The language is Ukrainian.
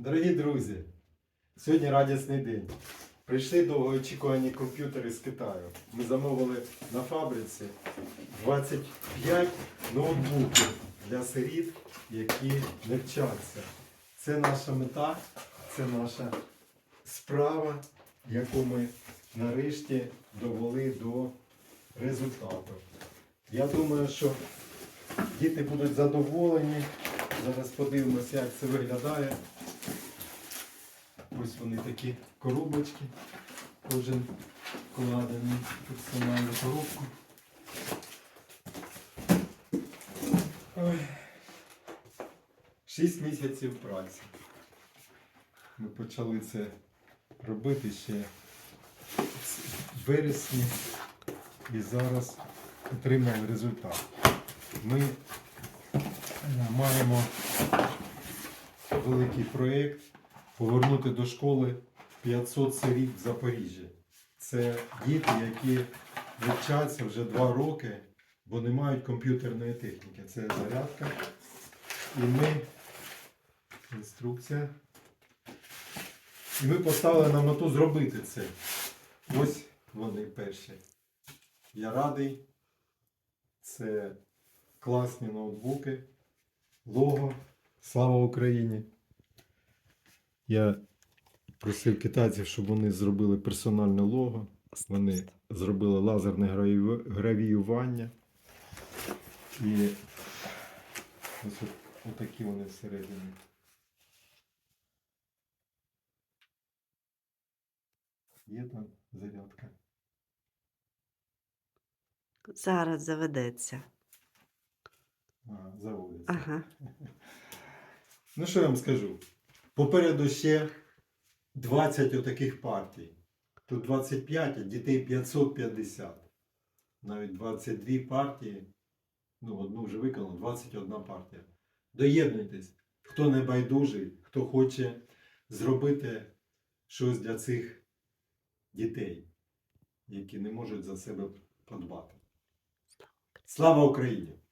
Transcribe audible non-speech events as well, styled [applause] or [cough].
Дорогі друзі, сьогодні радісний день. Прийшли довгоочікувані комп'ютери з Китаю. Ми замовили на фабриці 25 ноутбуків для сиріт, які не вчаться. Це наша мета, це наша справа, яку ми нарешті довели до результату. Я думаю, що діти будуть задоволені. Зараз подивимося, як це виглядає. Ось вони такі коробочки. Кожен вкладений персональну коробку. Шість місяців праці. Ми почали це робити ще в вересні і зараз отримали результат. Ми маємо великий проєкт повернути до школи 500 сиріт в Запоріжжі. Це діти, які вчаться вже два роки, бо не мають комп'ютерної техніки. Це зарядка. І ми. Інструкція. І ми поставили на мету зробити це. Ось вони перші. Я радий. Це класні ноутбуки. Лого. Слава Україні! Я просив китайців, щоб вони зробили персональне лого. Вони зробили лазерне гравіювання. І ось от, отакі вони всередині. Є там зарядка. Зараз заведеться. Заводиться. Ага. [laughs] Ну, що я вам скажу? Попереду ще 20 отаких партій. Тут 25, а дітей 550. Навіть 22 партії. Ну, одну вже виконано, 21 партія. Доєднуйтесь, хто не байдужий, хто хоче зробити щось для цих дітей, які не можуть за себе подбати. Слава Україні!